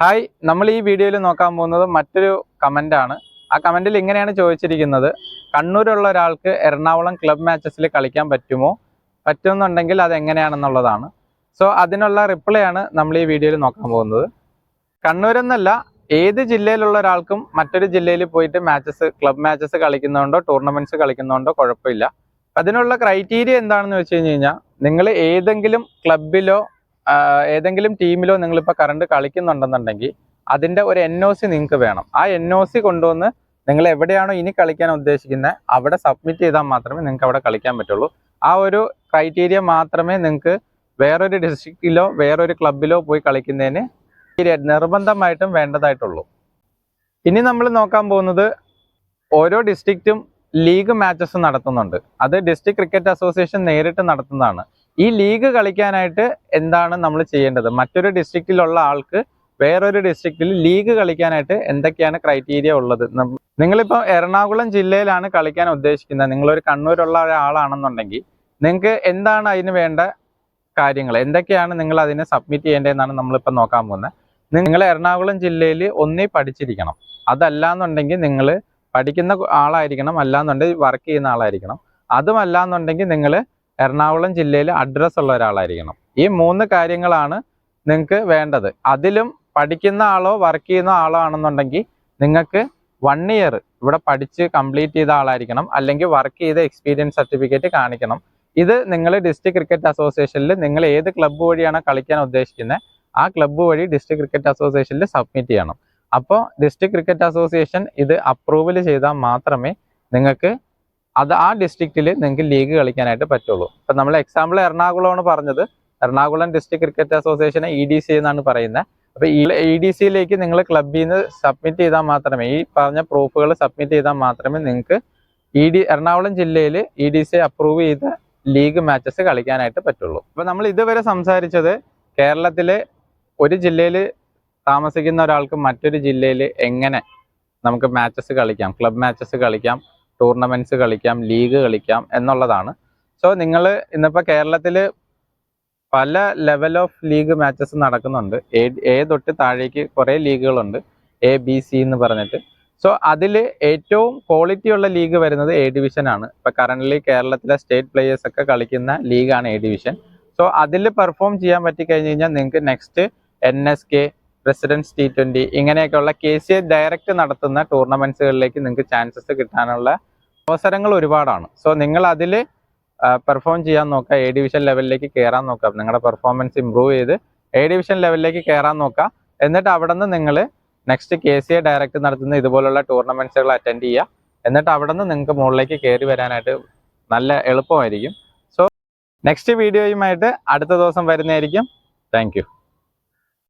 Hi നമ്മൾ ഈ വീഡിയോയിൽ നോക്കാൻ പോകുന്നത് മറ്റൊരു കമന്റാണ് ആ കമന്റിൽ ഇങ്ങനെയാണ് ചോദിച്ചിരിക്കുന്നത്. കണ്ണൂരുള്ള ഒരാൾക്ക് എറണാകുളം ക്ലബ് മാച്ചസിൽ കളിക്കാൻ പറ്റുമോ? പറ്റുമെന്നുണ്ടെങ്കിൽ അത് എങ്ങനെയാണെന്നുള്ളതാണ്. സോ അതിനുള്ള റിപ്ലൈ ആണ് നമ്മൾ ഈ വീഡിയോയിൽ നോക്കാൻ പോകുന്നത്. കണ്ണൂരെന്നല്ല ഏത് ജില്ലയിലുള്ള ഒരാൾക്കും മറ്റൊരു ജില്ലയിൽ പോയിട്ട് മാച്ചസ് ക്ലബ് മാച്ചസ് കളിക്കുന്നതുകൊണ്ടോ ടൂർണമെന്റ്സ് കളിക്കുന്നതുകൊണ്ടോ കുഴപ്പമില്ല. അതിനുള്ള ക്രൈറ്റീരിയ എന്താണെന്ന് വെച്ച് കഴിഞ്ഞ് കഴിഞ്ഞാൽ നിങ്ങൾ ഏതെങ്കിലും ക്ലബിലോ ഏതെങ്കിലും ടീമിലോ നിങ്ങളിപ്പോൾ കറണ്ട് കളിക്കുന്നുണ്ടെന്നുണ്ടെങ്കിൽ അതിന്റെ ഒരു എൻ ഒ സി നിങ്ങൾക്ക് വേണം. ആ എൻ ഒ സി കൊണ്ടുവന്ന് നിങ്ങൾ എവിടെയാണോ ഇനി കളിക്കാൻ ഉദ്ദേശിക്കുന്നത് അവിടെ സബ്മിറ്റ് ചെയ്താൽ മാത്രമേ നിങ്ങൾക്ക് അവിടെ കളിക്കാൻ പറ്റുള്ളൂ. ആ ഒരു ക്രൈറ്റീരിയ മാത്രമേ നിങ്ങൾക്ക് വേറൊരു ഡിസ്ട്രിക്റ്റിലോ വേറൊരു ക്ലബിലോ പോയി കളിക്കുന്നതിന് നിർബന്ധമായിട്ടും വേണ്ടതായിട്ടുള്ളൂ. ഇനി നമ്മൾ നോക്കാൻ പോകുന്നത് ഓരോ ഡിസ്ട്രിക്റ്റും ലീഗ് മാച്ചസ് നടത്തുന്നുണ്ട്. അത് ഡിസ്ട്രിക്ട് ക്രിക്കറ്റ് അസോസിയേഷൻ നേരിട്ട് നടത്തുന്നതാണ്. ഈ ലീഗ് കളിക്കാനായിട്ട് എന്താണ് നമ്മൾ ചെയ്യേണ്ടത്? മറ്റൊരു ഡിസ്ട്രിക്റ്റിലുള്ള ആൾക്ക് വേറൊരു ഡിസ്ട്രിക്റ്റിൽ ലീഗ് കളിക്കാനായിട്ട് എന്തൊക്കെയാണ് ക്രൈറ്റീരിയ ഉള്ളത്? നിങ്ങളിപ്പോൾ എറണാകുളം ജില്ലയിലാണ് കളിക്കാൻ ഉദ്ദേശിക്കുന്നത്. നിങ്ങളൊരു കണ്ണൂരുള്ള ഒരാളാണെന്നുണ്ടെങ്കിൽ നിങ്ങൾക്ക് എന്താണ് അതിന് വേണ്ട കാര്യങ്ങൾ? എന്തൊക്കെയാണ് നിങ്ങൾ അതിനെ സബ്മിറ്റ് ചെയ്യേണ്ടതെന്നാണ് നമ്മളിപ്പോൾ നോക്കാൻ പോകുന്നത്. നിങ്ങൾ എറണാകുളം ജില്ലയിൽ ഒന്നേ പഠിച്ചിരിക്കണം. അതല്ല എന്നുണ്ടെങ്കിൽ നിങ്ങൾ പഠിക്കുന്ന ആളായിരിക്കണം. അല്ലാന്നുണ്ടെങ്കിൽ വർക്ക് ചെയ്യുന്ന ആളായിരിക്കണം. അതുമല്ല എന്നുണ്ടെങ്കിൽ നിങ്ങൾ എറണാകുളം ജില്ലയിൽ അഡ്രസ് ഉള്ള ഒരാളായിരിക്കണം. ഈ മൂന്ന് കാര്യങ്ങളാണ് നിങ്ങൾക്ക് വേണ്ടത്. അതിലും പഠിക്കുന്ന ആളോ വർക്ക് ചെയ്യുന്ന ആളോ ആണെന്നുണ്ടെങ്കിൽ നിങ്ങൾക്ക് വൺ ഇയർ ഇവിടെ പഠിച്ച് കംപ്ലീറ്റ് ചെയ്ത ആളായിരിക്കണം. അല്ലെങ്കിൽ വർക്ക് ചെയ്ത എക്സ്പീരിയൻസ് സർട്ടിഫിക്കറ്റ് കാണിക്കണം. ഇത് നിങ്ങൾ ഡിസ്ട്രിക്ട് ക്രിക്കറ്റ് അസോസിയേഷനിൽ നിങ്ങൾ ഏത് ക്ലബ്ബ് വഴിയാണ് കളിക്കാൻ ഉദ്ദേശിക്കുന്നത് ആ ക്ലബ്ബ് വഴി ഡിസ്ട്രിക്ട് ക്രിക്കറ്റ് അസോസിയേഷനിൽ സബ്മിറ്റ് ചെയ്യണം. അപ്പോൾ ഡിസ്ട്രിക്ട് ക്രിക്കറ്റ് അസോസിയേഷൻ ഇത് അപ്രൂവൽ ചെയ്താൽ മാത്രമേ നിങ്ങൾക്ക് അത് ആ ഡിസ്ട്രിക്റ്റിൽ നിങ്ങൾക്ക് ലീഗ് കളിക്കാനായിട്ട് പറ്റുള്ളൂ. ഇപ്പം നമ്മൾ എക്സാമ്പിൾ എറണാകുളമാണ് പറഞ്ഞത്. എറണാകുളം ഡിസ്ട്രിക്ട് ക്രിക്കറ്റ് അസോസിയേഷനെ ഇ ഡി സി എന്നാണ് പറയുന്നത്. അപ്പോൾ ഈ ഇ ഡി സിയിലേക്ക് നിങ്ങൾ ക്ലബിൽ നിന്ന് സബ്മിറ്റ് ചെയ്താൽ മാത്രമേ ഈ പറഞ്ഞ പ്രൂഫുകൾ സബ്മിറ്റ് ചെയ്താൽ മാത്രമേ നിങ്ങൾക്ക് ഇ ഡി എറണാകുളം ജില്ലയിൽ ഇ ഡി സി അപ്രൂവ് ചെയ്ത ലീഗ് മാച്ചസ് കളിക്കാനായിട്ട് പറ്റുള്ളൂ. അപ്പോൾ നമ്മൾ ഇതുവരെ സംസാരിച്ചത് കേരളത്തിലെ ഒരു ജില്ലയിൽ താമസിക്കുന്ന ഒരാൾക്ക് മറ്റൊരു ജില്ലയിൽ എങ്ങനെ നമുക്ക് മാച്ചസ് കളിക്കാം ക്ലബ് മാച്ചസ് കളിക്കാം ടൂർണമെന്റ്സ് കളിക്കാം ലീഗ് കളിക്കാം എന്നുള്ളതാണ്. സോ നിങ്ങൾ ഇന്നിപ്പോൾ കേരളത്തിൽ പല ലെവൽ ഓഫ് ലീഗ് മാച്ചസ് നടക്കുന്നുണ്ട്. എ എ തൊട്ട് താഴേക്ക് കുറേ ലീഗുകളുണ്ട്. എ ബി സി എന്ന് പറഞ്ഞിട്ട്. സോ അതിൽ ഏറ്റവും ക്വാളിറ്റിയുള്ള ലീഗ് വരുന്നത് എ ഡിവിഷനാണ് ആണ്. കറന്റ്ലി കേരളത്തിലെ സ്റ്റേറ്റ് പ്ലേയേഴ്സ് ഒക്കെ കളിക്കുന്ന ലീഗാണ് എ ഡിവിഷൻ സോ അതിൽ പെർഫോം ചെയ്യാൻ പറ്റി കഴിഞ്ഞ് കഴിഞ്ഞാൽ നിങ്ങൾക്ക് next N S K presidents T twenty ഇങ്ങനെയൊക്കെയുള്ള കെ സി എ ഡയറക്റ്റ് നടത്തുന്ന ടൂർണമെന്റ്സുകളിലേക്ക് നിങ്ങൾക്ക് ചാൻസസ് കിട്ടാനുള്ള അവസരങ്ങൾ ഒരുപാടാണ്. സോ നിങ്ങൾ അതിൽ പെർഫോം ചെയ്യാൻ നോക്കുക എ ഡിവിഷൻ ലെവലിലേക്ക് കയറാൻ നോക്കുക നിങ്ങളുടെ പെർഫോമൻസ് ഇമ്പ്രൂവ് ചെയ്ത് എ ഡിവിഷൻ ലെവലിലേക്ക് കയറാൻ നോക്കുക എന്നിട്ട് അവിടെ നിന്ന് നിങ്ങൾ next K C A direct നടത്തുന്ന ഇതുപോലുള്ള ടൂർണമെന്റ്സുകൾ അറ്റൻഡ് ചെയ്യുക എന്നിട്ട് അവിടെ നിന്ന് നിങ്ങൾക്ക് മുകളിലേക്ക് കയറി വരാനായിട്ട് നല്ല എളുപ്പമായിരിക്കും. സോ നെക്സ്റ്റ് വീഡിയോയുമായിട്ട് അടുത്ത ദിവസം വരുന്നതായിരിക്കും. താങ്ക്